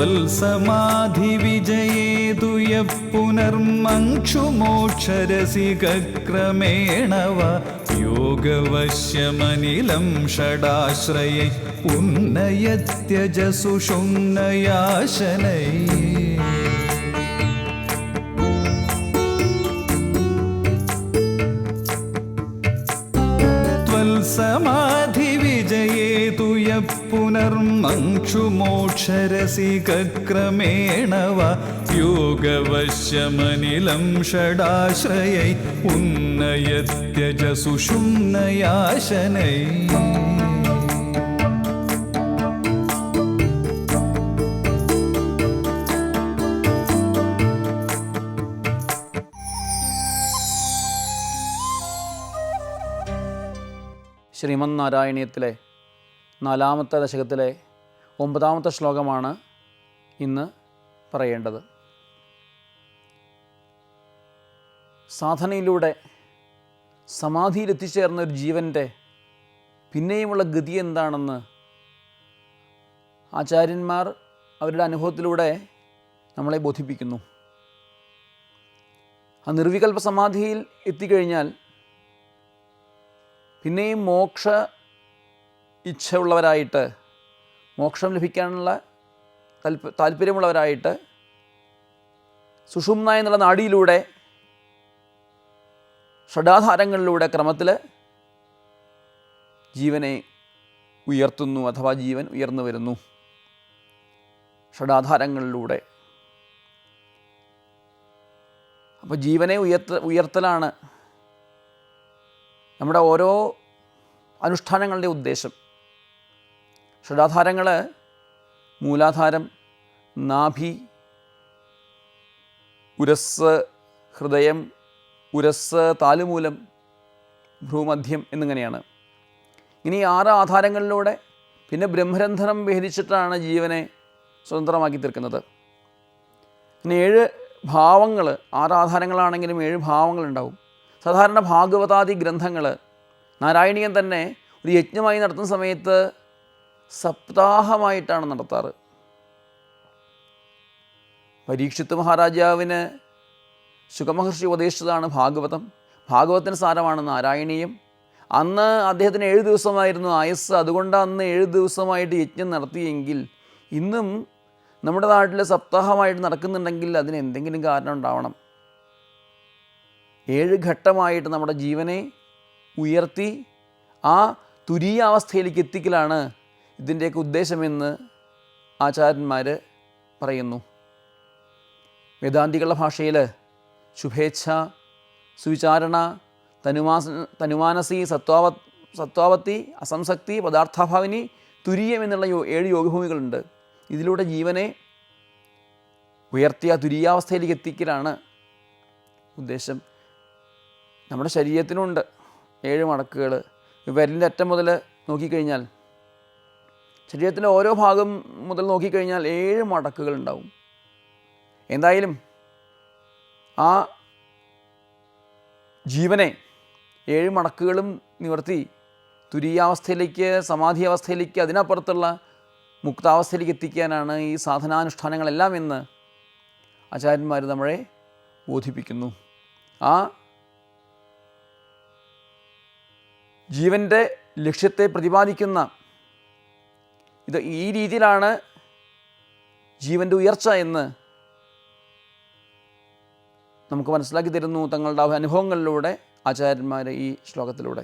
त्वल्समाधिविजयेदुयः पुनर्मङ्क्षुमोक्षरसिकक्रमेण षडाश्रय योगवश्यमनिलं षडाश्रये उन्नयत्यजसुषुन्नयाशनै समाधिविजये तु यः പുനർമക്ഷുമോക്ഷരസികക്രമേണവ യോഗവശ്യമനിലം ഷടാശ്രയൈ ഉന്നയത്യജ സുഷുമ്നയാശനൈ ശ്രീമന്നാരായണീയത്തിലെ നാലാമത്തെ ദശകത്തിലെ ഒമ്പതാമത്തെ ശ്ലോകമാണ് ഇന്ന് പറയേണ്ടത്. സാധനയിലൂടെ സമാധിയിൽ എത്തിച്ചേർന്ന ഒരു ജീവന്റെ പിന്നെയുമുള്ള ഗതി എന്താണെന്ന് ആചാര്യന്മാർ അവരുടെ അനുഭവത്തിലൂടെ നമ്മളെ ബോധിപ്പിക്കുന്നു. ആ നിർവികൽപ സമാധിയിൽ എത്തിക്കഴിഞ്ഞാൽ പിന്നെയും മോക്ഷ ഇച്ഛയുള്ളവരായിട്ട് മോക്ഷം ലഭിക്കാനുള്ള താല്പ താല്പര്യമുള്ളവരായിട്ട് സുഷുമ്ന എന്നുള്ള നാടിയിലൂടെ ഷഡാധാരങ്ങളിലൂടെ ക്രമത്തിൽ ജീവനെ ഉയർത്തുന്നു അഥവാ ജീവൻ ഉയർന്നു വരുന്നു. ഷഡാധാരങ്ങളിലൂടെ. അപ്പോൾ ജീവനെ ഉയർത്ത ഉയർത്തലാണ് നമ്മുടെ ഓരോ അനുഷ്ഠാനങ്ങളുടെ ഉദ്ദേശം. ഷഡാധാരങ്ങൾ മൂലാധാരം നാഭി ഉരസ് ഹൃദയം ഉരസ് താലുമൂലം ഭ്രൂമധ്യം എന്നിങ്ങനെയാണ്. ഇനി ആറ് ആധാരങ്ങളിലൂടെ പിന്നെ ബ്രഹ്മരന്ധനം ഭേദിച്ചിട്ടാണ് ജീവനെ സ്വതന്ത്രമാക്കി തീർക്കുന്നത്. ഇനി ഏഴ് ഭാവങ്ങൾ ആറ് ആധാരങ്ങളാണെങ്കിലും ഏഴ് ഭാവങ്ങളുണ്ടാവും സാധാരണ ഭാഗവതാദി ഗ്രന്ഥങ്ങൾ നാരായണീയൻ തന്നെ ഒരു യജ്ഞമായി നടത്തുന്ന സമയത്ത് സപ്താഹമായിട്ടാണ് നടത്താറ്. പരീക്ഷിത്ത് മഹാരാജാവിന് ശുഖമഹർഷി ഉപദേശിച്ചതാണ് ഭാഗവതം. ഭാഗവതത്തിന് സാരമാണ് നാരായണീയം. അന്ന് അദ്ദേഹത്തിന് ഏഴ് ദിവസമായിരുന്നു ആയസ് അതുകൊണ്ട് അന്ന് ഏഴ് ദിവസമായിട്ട് യജ്ഞം നടത്തിയെങ്കിൽ ഇന്നും നമ്മുടെ നാട്ടിൽ സപ്താഹമായിട്ട് നടക്കുന്നുണ്ടെങ്കിൽ അതിന് എന്തെങ്കിലും കാരണം ഉണ്ടാവണം. ഏഴ് ഘട്ടമായിട്ട് നമ്മുടെ ജീവനെ ഉയർത്തി ആ തുരീയാവസ്ഥയിലേക്ക് എത്തിക്കലാണ് ഇതിന്റെയൊക്കെ ഉദ്ദേശമെന്ന് ആചാര്യന്മാർ പറയുന്നു. വേദാന്തികളുടെ ഭാഷയിൽ ശുഭേച്ഛ സുവിചാരണ തനുമാസ തനുമാനസി സത്വാവ സത്വാവത്തി അസംസക്തി പദാർത്ഥാഭാവിനി തുരീയം എന്നുള്ള യോ ഏഴ് യോഗഭൂമികളുണ്ട്. ഇതിലൂടെ ജീവനെ ഉയർത്തിയ തുരീയാവസ്ഥയിലേക്ക് എത്തിക്കലാണ് ഉദ്ദേശം. നമ്മുടെ ശരീരത്തിനുണ്ട് ഏഴ് മടക്കുകൾ വിരലിന്റെ അറ്റം മുതൽ നോക്കിക്കഴിഞ്ഞാൽ ശരീരത്തിന്റെ ഓരോ ഭാഗം മുതൽ നോക്കിക്കഴിഞ്ഞാൽ ഏഴ് മടക്കുകൾ ഉണ്ടാവും. എന്തായാലും ആ ജീവനെ ഏഴ് മടക്കുകളും നിവർത്തി തുരീയാവസ്ഥയിലേക്ക് സമാധി അവസ്ഥയിലേക്ക് അതിനപ്പുറത്തുള്ള മുക്താവസ്ഥയിലേക്ക് എത്തിക്കാനാണ് ഈ സാധനാനുഷ്ഠാനങ്ങളെല്ലാം എന്ന് ആചാര്യന്മാർ നമ്മളെ ബോധിപ്പിക്കുന്നു. ആ ജീവന്റെ ലക്ഷ്യത്തെ പ്രതിപാദിക്കുന്ന ഇത് ഈ രീതിയിലാണ് ജീവന്റെ ഉയർച്ച എന്ന് നമുക്ക് മനസ്സിലാക്കി തരുന്നു തങ്ങളുടെ അനുഭവങ്ങളിലൂടെ ആചാര്യന്മാരെ ഈ ശ്ലോകത്തിലൂടെ.